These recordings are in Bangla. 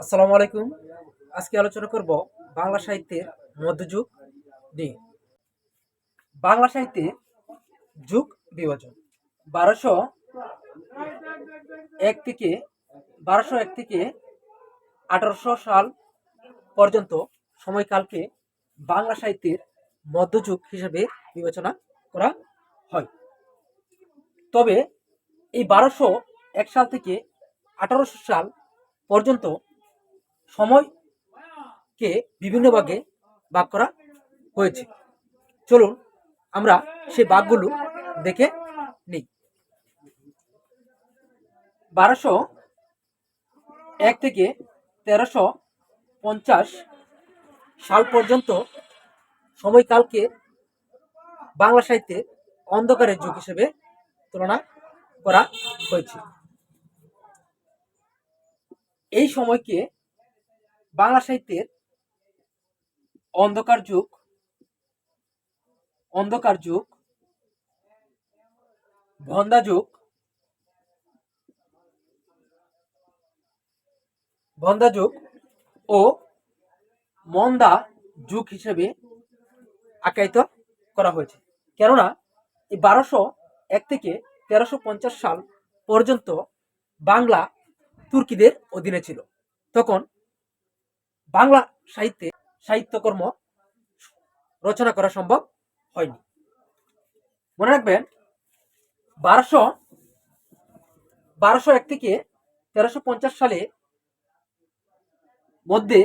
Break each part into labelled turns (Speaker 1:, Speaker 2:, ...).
Speaker 1: আসসালামু আলাইকুম। আজকে আলোচনা করব বাংলা সাহিত্যের মধ্যযুগ নিয়ে। বাংলা সাহিত্যে যুগ বিভাজন। বারোশো এক থেকে, বারোশো এক থেকে আঠারোশো সাল পর্যন্ত সময়কালকে বাংলা সাহিত্যের মধ্যযুগ হিসেবে বিবেচনা করা হয়। তবে এই বারোশো এক সাল থেকে আঠারোশো সাল পর্যন্ত সময়কে বিভিন্ন ভাগে ভাগ করা হয়েছে। চলুন আমরা সেই ভাগগুলো দেখে নিই। বারোশো এক থেকে তেরোশো পঞ্চাশ সাল পর্যন্ত সময়কালকে বাংলা সাহিত্যে অন্ধকারের যুগ হিসেবে তুলনা করা হয়েছে। এই সময়কে বাংলা সাহিত্যের অন্ধকার যুগ অন্ধকার যুগ, ভন্দা যুগ ভন্দা যুগ ও মন্দা যুগ হিসেবে আখ্যায়িত করা হয়েছে। কেননা এই বারোশো এক থেকে তেরোশো পঞ্চাশ সাল পর্যন্ত বাংলা তুর্কিদের অধীনে ছিল। তখন বাংলা সাহিত্যে সাহিত্যকর্ম রচনা করা সম্ভব হয়নি। মনে রাখবেন, বারোশো বারোশো এক থেকে তেরোশো পঞ্চাশ সালে মধ্যে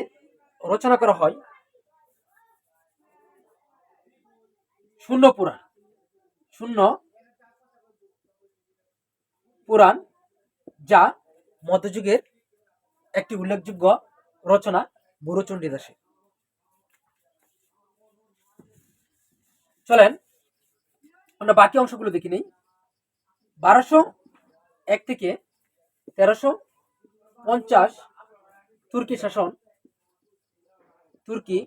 Speaker 1: রচনা করা হয় শূন্য পুরাণ। শূন্য পুরাণ যা মধ্যযুগের একটি উল্লেখযোগ্য রচনা বুড়ো চণ্ডীদাসের চলেন, আমরা বাকি অংশগুলো দেখি নেই। বারোশো এক থেকে তেরোশো পঞ্চাশ তুর্কি শাসন, তুর্কি,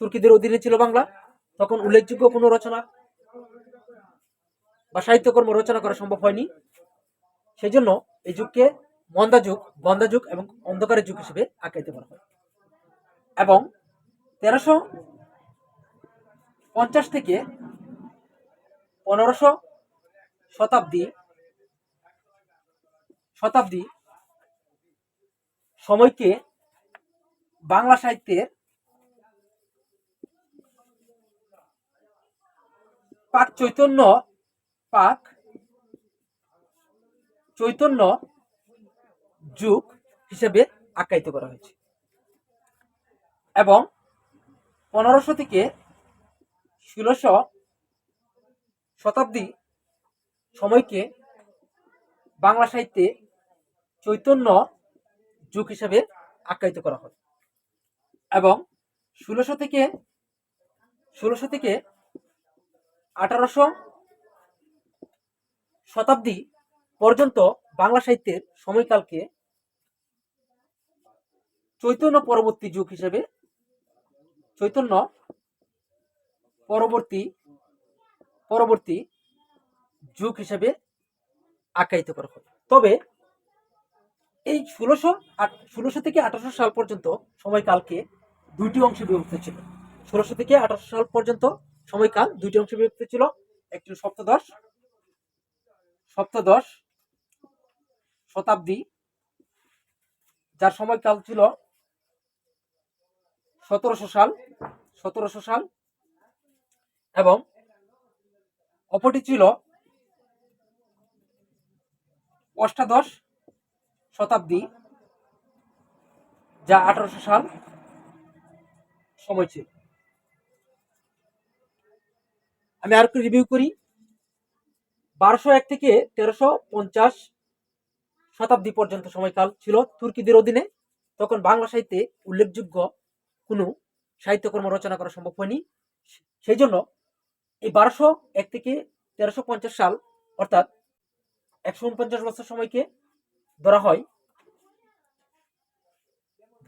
Speaker 1: তুর্কিদের অধীনে ছিল বাংলা। তখন উল্লেখযোগ্য কোনো রচনা বা সাহিত্যকর্ম রচনা করা সম্ভব হয়নি। সেই জন্য এই যুগকে মন্দা যুগ, বন্দা যুগ এবং অন্ধকারের যুগ হিসেবে আখ্যায়িত করা হয়। এবং তেরোশো পঞ্চাশ থেকে পনেরোশো শতাব্দী শতাব্দী সময়কে বাংলা সাহিত্যের পাক চৈতন্য পাক চৈতন্য যুগ হিসেবে আখ্যায়িত করা হয়েছে। এবং পনেরোশো থেকে ষোলোশো শতাব্দী সময়কে বাংলা সাহিত্যে চৈতন্য যুগ হিসেবে আখ্যায়িত করা হয়। এবং ষোলোশো থেকে ষোলোশো থেকে আঠারোশো শতাব্দী পর্যন্ত বাংলা সাহিত্যের সময়কালকে চৈতন্য পরবর্তী যুগ হিসেবে, চৈতন্য পরবর্তী পরবর্তী যুগ হিসেবে আখ্যায়িত করা হয়। তবে এই ষোলোশো ষোলোশো থেকে আঠারোশো সাল পর্যন্ত সময়কালকে দুইটি অংশে বিভক্ত ছিল। ষোলোশো থেকে আঠারোশো সাল পর্যন্ত সময়কাল দুইটি অংশে বিভক্ত ছিল। একটি সপ্তদশ সপ্তদশ শতাব্দী, যার সময়কাল ছিল সতেরোশো সাল সতেরোশো সাল, এবং অপরটি ছিল অষ্টাদশ শতাব্দী, যা আঠারোশো সাল সময় ছিল। আমি আর একটু রিভিউ করি। বারোশো এক থেকে তেরোশো পঞ্চাশ শতাব্দী পর্যন্ত সময়কাল ছিল তুর্কিদের অধীনে। তখন বাংলা সাহিত্যে উল্লেখযোগ্য কোনো সাহিত্যকর্ম রচনা করা সম্ভব হয়নি। সেই জন্য এই বারোশো এক থেকে তেরোশো পঞ্চাশ সাল, অর্থাৎ একশো উনপঞ্চাশ বছর সময়কে ধরা হয়,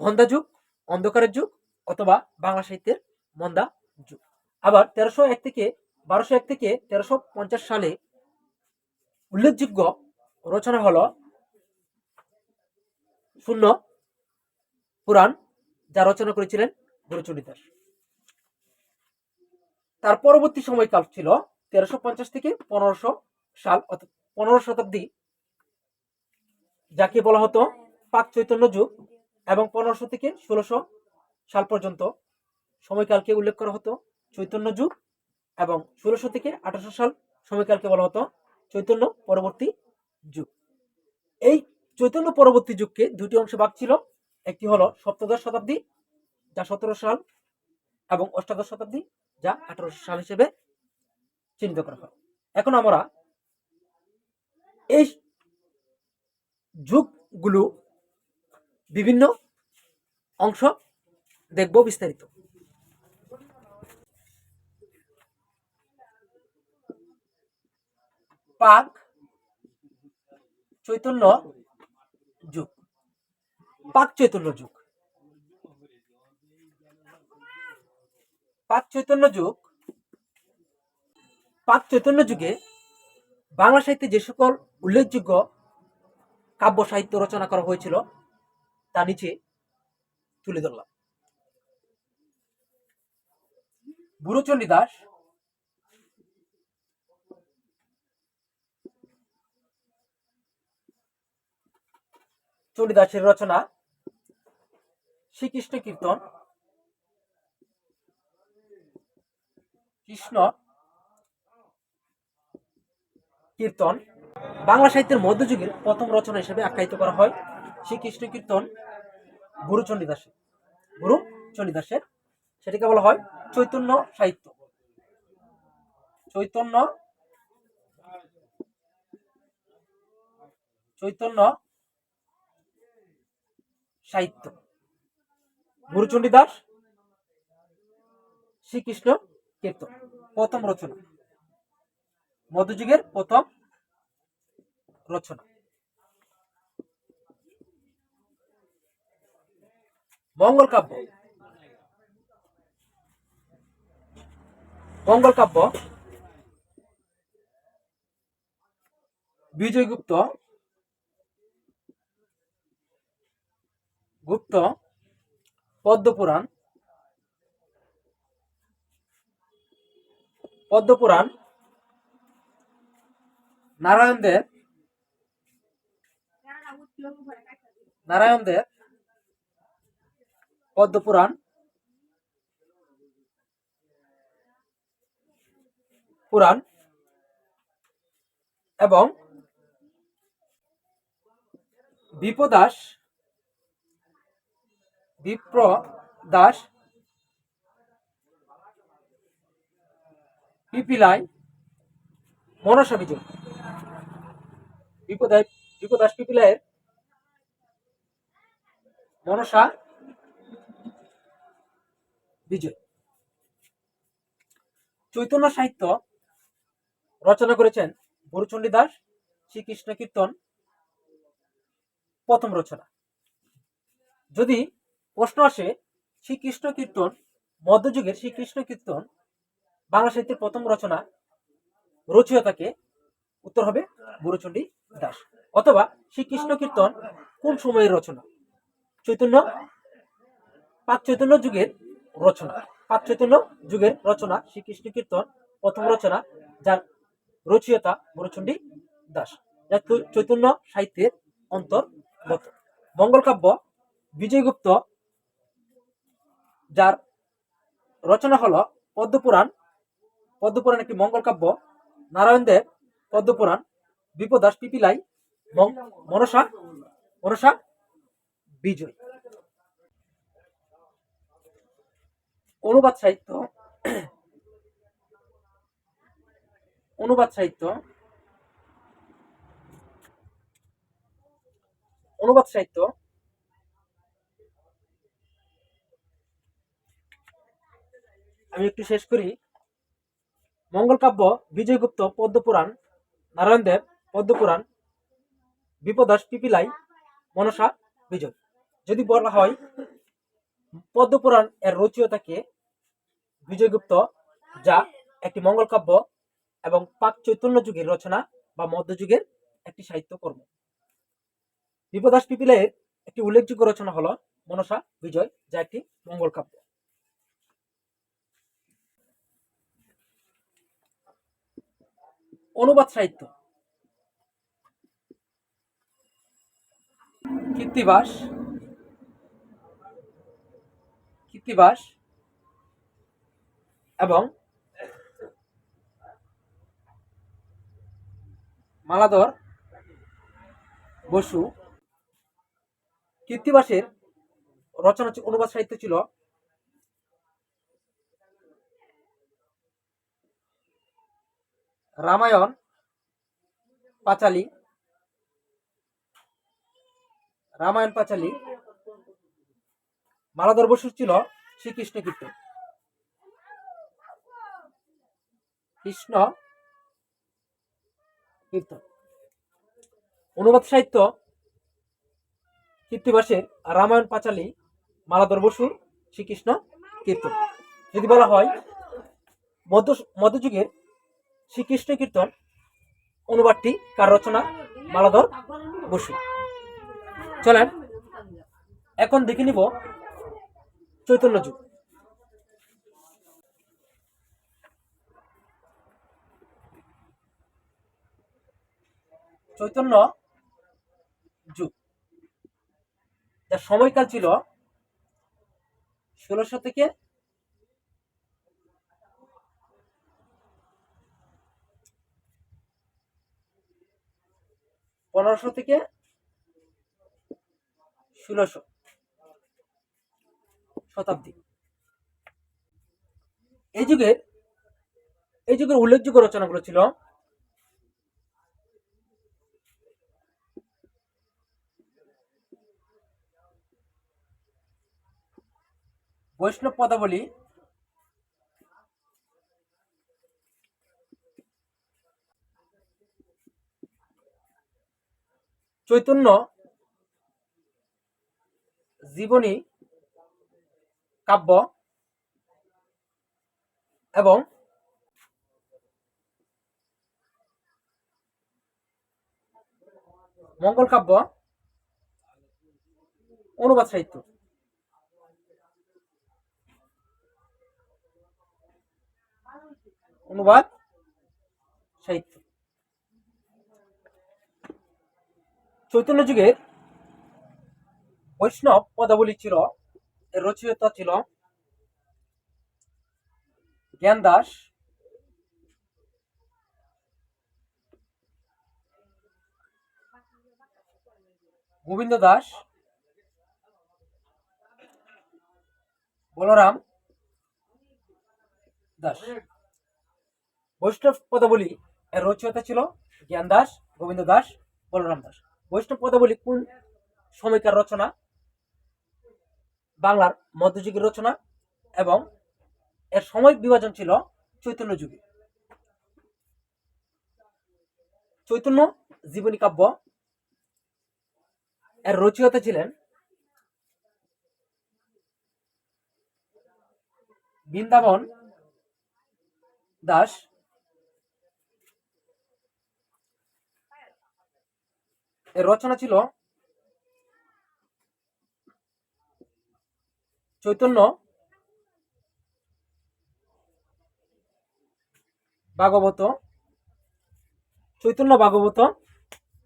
Speaker 1: ভন্দা যুগ, অন্ধকারের যুগ অথবা বাংলা সাহিত্যের মন্দা যুগ। আবার তেরোশো এক থেকে, বারোশো এক থেকে তেরোশো পঞ্চাশ সালে উল্লেখযোগ্য রচনা হলো শূন্য পুরাণ যা রচনা করেছিলেন গুরুচণ্ডী দাস। তার পরবর্তী সময়কাল ছিল তেরোশো পঞ্চাশ থেকে পনেরোশো সাল অর্থাৎ পনেরো শতাব্দী, যাকে বলা হতো পাক চৈতন্য যুগ এবং পনেরোশো থেকে ষোলোশো সাল পর্যন্ত সময়কালকে উল্লেখ করা হতো চৈতন্য যুগ এবং ষোলোশো থেকে আঠারোশো সাল সময়কালকে বলা হতো চৈতন্য পরবর্তী যুগ। এই চৈতন্য পরবর্তী যুগকে দুটি অংশে ভাগ ছিল। একটি হলো সপ্তদশ শতাব্দী, যা সতেরো সাল, এবং অষ্টাদশ শতাব্দী, যা আঠারোশো সাল হিসেবে চিহ্নিত করা হয়। এখন আমরা এই যুগগুলো বিভিন্ন অংশ দেখব বিস্তারিত। পাক, চৈতন্য যুগ, পাক চৈতন্য যুগ। পাক চৈতন্য যুগ, পাক চৈতন্য যুগে বাংলা সাহিত্যে যে সকল উল্লেখযোগ্য কাব্য সাহিত্য রচনা করা হয়েছিল, তা নিচে তুলে ধরলাম। বুড়োচণ্ডী দাস চণ্ডীদাসের রচনা, শ্রীকৃষ্ণ কীর্তন, কৃষ্ণ কীর্তন। বাংলা সাহিত্যের মধ্যযুগের প্রথম রচনা হিসেবে আখ্যায়িত করা হয় শ্রীকৃষ্ণ কীর্তন গুরু চণ্ডীদাসের। গুরু চণ্ডীদাসের, সেটাকে বলা হয় চৈতন্য সাহিত্য। চৈতন্য চৈতন্য সাহিত্য। গুরুচণ্ডী দাস, শ্রীকৃষ্ণ কীর্তন, প্রথম রচনা। মধ্যযুগের প্রথম রচনা। মঙ্গল কাব্য। মঙ্গল কাব্য। বিজয়গুপ্ত গুপ্ত পদ্মপুরাণ পদ্মপুরাণ নারায়ণ দেব নারায়ণ দেব পদ্মপুরাণ পুরাণ এবং বিপদাস বিপ্র দাস, পিপিলাই, মনসা বিজয়। বিপদায় বিপদাস পিপিলাইয়ের মনসা বিজয়। চৈতন্য সাহিত্য রচনা করেছেন গুরুচণ্ডী দাস, শ্রীকৃষ্ণ কীর্তন, প্রথম রচনা। যদি প্রশ্ন আসে, শ্রীকৃষ্ণ কীর্তন, মধ্যযুগের শ্রীকৃষ্ণ কীর্তন, বাংলা সাহিত্যের প্রথম রচনা, রচয়িতাকে উত্তর হবে গুরুচণ্ডী দাস, অথবা শ্রীকৃষ্ণ কীর্তন কোন সময়ের রচনা? চৈতন্য পাঁচ চৈতন্য যুগের রচনা, পাক চৈতন্য যুগের রচনা, শ্রীকৃষ্ণ কীর্তন প্রথম রচনা, যার রচয়িতা গুরুচণ্ডী দাস যা চৈতন্য সাহিত্যের অন্তর্গত। মঙ্গল কাব্য, বিজয়গুপ্ত যার রচনা হলো পদ্মপুরাণ। পদ্মপুরাণ একটি মঙ্গল কাব্য। নারায়ণ দেব, পদ্মপুরাণ। বিপদাস পিপিলাই মনসা মনসা, বিজয়। অনুবাদ সাহিত্য। অনুবাদ সাহিত্য। অনুবাদ সাহিত্য। আমি একটু শেষ করি। মঙ্গল কাব্য বিজয়গুপ্ত পদ্মপুরাণ নারায়ণ দেব পদ্মপুরাণ বিপদাস পিপিলাই, মনসা, বিজয়। যদি বলা হয় পদ্মপুরাণ এর রচয়িতাকে বিজয়গুপ্ত যা একটি মঙ্গল কাব্য এবং পাক চৈতন্য যুগের রচনা বা মধ্যযুগের একটি সাহিত্য কর্ম। বিপদাস পিপিলের একটি উল্লেখযোগ্য রচনা হলো মনসা, বিজয়, যা একটি মঙ্গল অনুবাদ সাহিত্য। কীর্তিবাস। কীর্তিবাস। এবং মালাধর বসু। কীর্তিবাসের রচনা অনুবাদ সাহিত্য ছিল রামায়ণ, পাঁচালী রামায়ণ, পাঁচালী, মালাধর বসুর ছিল শ্রীকৃষ্ণ কীর্তন। কৃষ্ণ কীর্তন। অনুবাদ সাহিত্য কীর্তিবাসের রামায়ণ, পাঁচালী, মালাধর বসুর শ্রীকৃষ্ণ কীর্তন। যদি বলা হয়, মধ্য মধ্যযুগের শ্রীকৃষ্ণ কীর্তন, অনুবাদটি কার রচনা মালাধর বসু। চলেন, এখন দেখে নিব চৈতন্য যুগ। চৈতন্য যুগ। যার সময়কাল ছিল ষোলোশো থেকে পনেরোশো থেকে ষোলোশো শতাব্দী। এই যুগের এই যুগের উল্লেখযোগ্য রচনাগুলো ছিল বৈষ্ণব পদাবলী চৈতন্য জীবনী কাব্য এবং মঙ্গল কাব্য অনুবাদ সাহিত্য। অনুবাদ সাহিত্য। চৈতন্য যুগের বৈষ্ণব পদাবলী ছিল, এর রচয়িতা ছিল জ্ঞান দাস গোবিন্দ দাস। বলরাম দাস। বৈষ্ণব পদাবলী এর রচয়িতা ছিল জ্ঞান দাস গোবিন্দ দাস, বলরাম দাস। বৈষ্ণব পদাবলী কোন সময়কার রচনা? বাংলার মধ্যযুগের রচনা এবং এর সময় বিভাজন ছিল চৈতন্য যুগে। চৈতন্য জীবনী কাব্য এর রচয়িতা ছিলেন বৃন্দাবন দাস এর রচনা ছিল চৈতন্য ভাগবত চৈতন্য ভাগবত,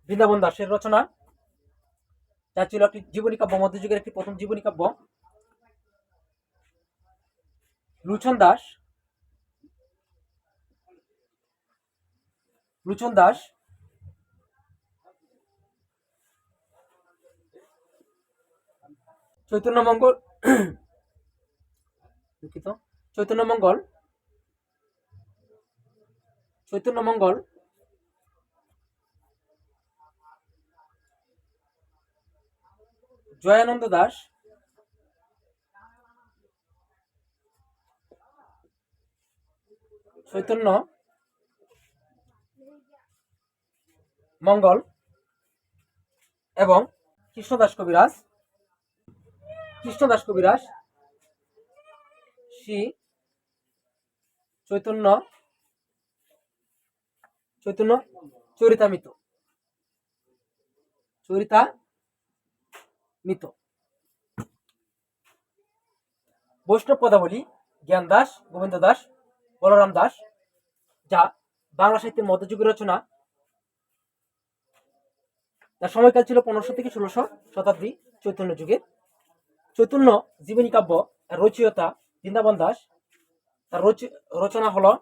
Speaker 1: বৃন্দাবন দাসের রচনা। যা ছিল একটি জীবনী কাব্য, মধ্যযুগের একটি প্রথম জীবনী কাব্য। লুচন দাস লুচন দাস চৈতন্য মঙ্গল দুঃখিত চৈতন্য মঙ্গল চৈতন্য মঙ্গল জয়ানন্দ দাস চৈতন্য মঙ্গল এবং কৃষ্ণদাস কবিরাজ। কৃষ্ণদাস কবিরাজ শ্রী চৈতন্য চৈতন্য চরিতামিত চরিতা মিত বৈষ্ণব পদাবলী, জ্ঞান দাস, গোবিন্দ দাস, বলরাম দাস, যা বাংলা সাহিত্যের মধ্যযুগের রচনা। তার সময়কাল ছিল পনেরোশো থেকে ষোলোশো শতাব্দী চৈতন্য যুগের চৈতন্য জীবনী কাব্য রচয়িতা বৃন্দাবন দাস তার রচ- রচনা হলো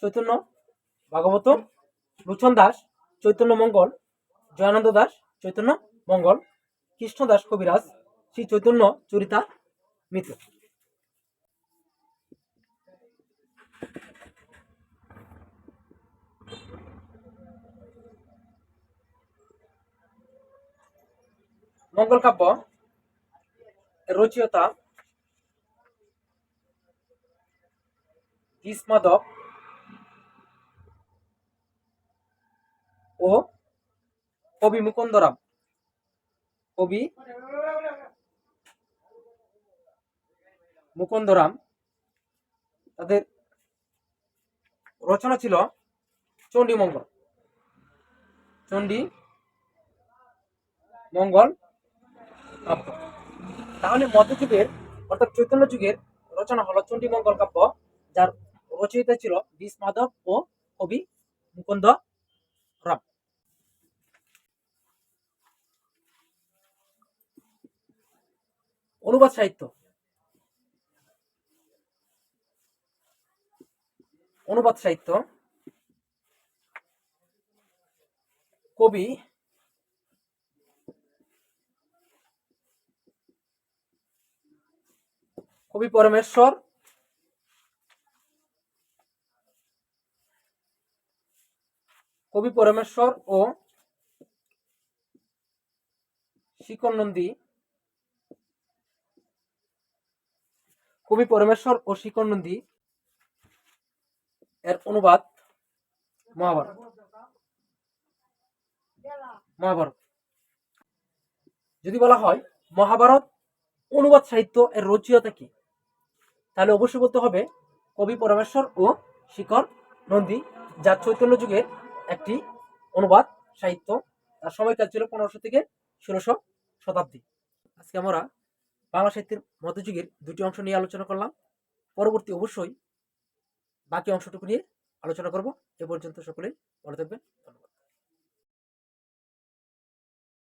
Speaker 1: চৈতন্য ভাগবত লুচন দাস, চৈতন্য মঙ্গল জয়ানন্দ দাস, চৈতন্য মঙ্গল কৃষ্ণ দাস কবিরাজ শ্রী চৈতন্য চরিতা মিত্র। মঙ্গল কাব্য রচয়িতা মাধব ও কবি মুকুন্দরাম। কবি মুকুন্দরাম তাদের রচনা ছিল চণ্ডী মঙ্গল চণ্ডী মঙ্গল কাব্য তাহলে মধ্যযুগের অর্থাৎ চৈতন্য যুগের রচনা হলো চণ্ডী মঙ্গল কাব্য, যার রচয়িতা ছিল বিষ মাধব ও কবি মুকুন্দ রাম। অনুবাদ সাহিত্য। অনুবাদ সাহিত্য। কবি কবি পরমেশ্বর। কবি পরমেশ্বর ও শিকর নন্দী কবি পরমেশ্বর ও শিকর নন্দী এর অনুবাদ মহাভারত। মহাভারত। যদি বলা হয়, মহাভারত অনুবাদ সাহিত্য এর রচয়িতা কি? তাহলে অবশ্যই বলতে হবে, কবি পরমেশ্বর ও শিখর নন্দী যা চৈতন্য যুগের একটি অনুবাদ, সাহিত্য, তার সময়কাল ছিল পনেরোশো থেকে ষোলোশো শতাব্দী। আজকে আমরা বাংলা সাহিত্যের মধ্যযুগের দুটি অংশ নিয়ে আলোচনা করলাম। পরবর্তী অবশ্যই বাকি অংশটুকু নিয়ে আলোচনা করব। এ পর্যন্ত সকলেই ভালো থাকবেন।